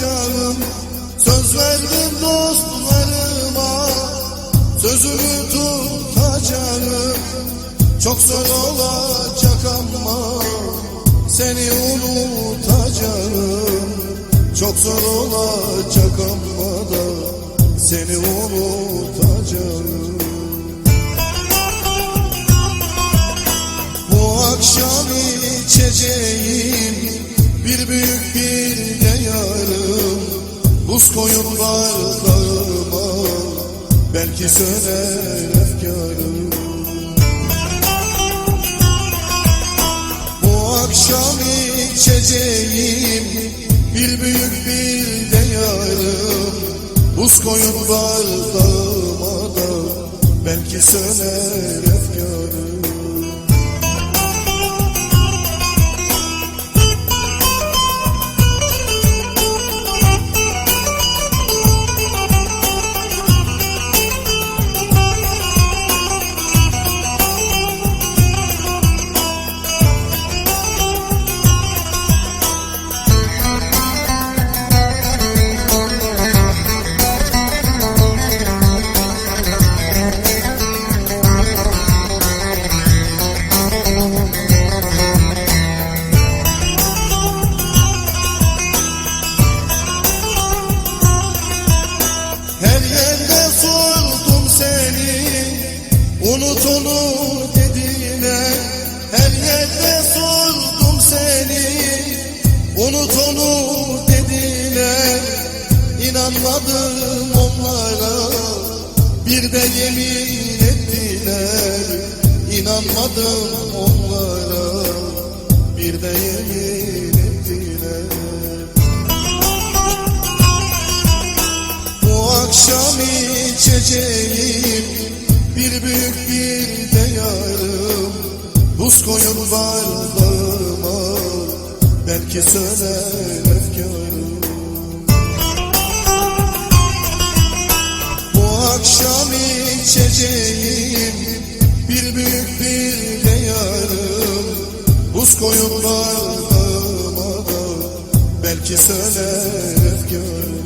tutacağım Söz verdim dostlarıma Sözümü tutacağım. Çok zor olacak ama Seni unutacağım. Çok zor olacak ama da Seni unutacağım. Bu akşam içeceğim bir büyük bir Buz koyun bardağıma belki söner efkarım. Bu akşam içeceğim bir büyük bir de yarım. Buz koyun bardağıma da belki söner efkarım İnanmadım onlara Bir de yemin ettiler. İnanmadım onlara Bir de yemin ettiler. Bu akşam içeceğim bir büyük bir de yarım. Buz koyun bardağıma belki söner akşam içeceğim. Bir büyük bir de yarım. Buz koyun bardağıma da belki söner efkarım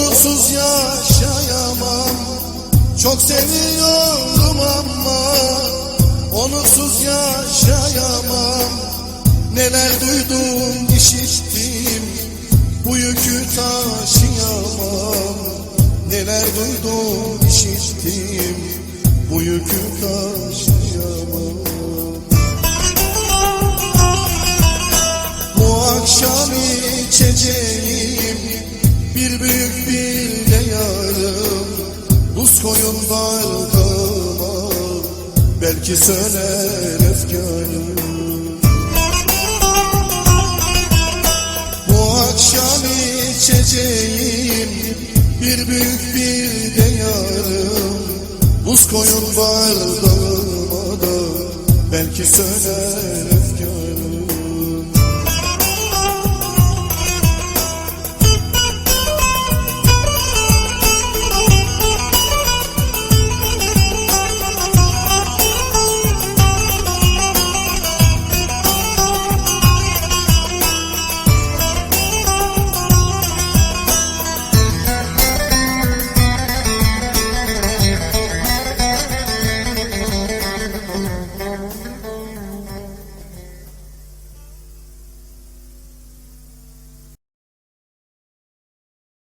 Onsuz yaşayamam. Çok seviyorum ama Onsuz yaşayamam. Neler duydum işittim. Bu yükü taşıyamam. Neler duydum işittim. Bu yükü taşıyamam büyük bir yarım Buz koyun bardağıma belki söner efkarım Bu akşam içeceğim bir büyük bir yarım Buz koyun bardağıma da belki söner efkarım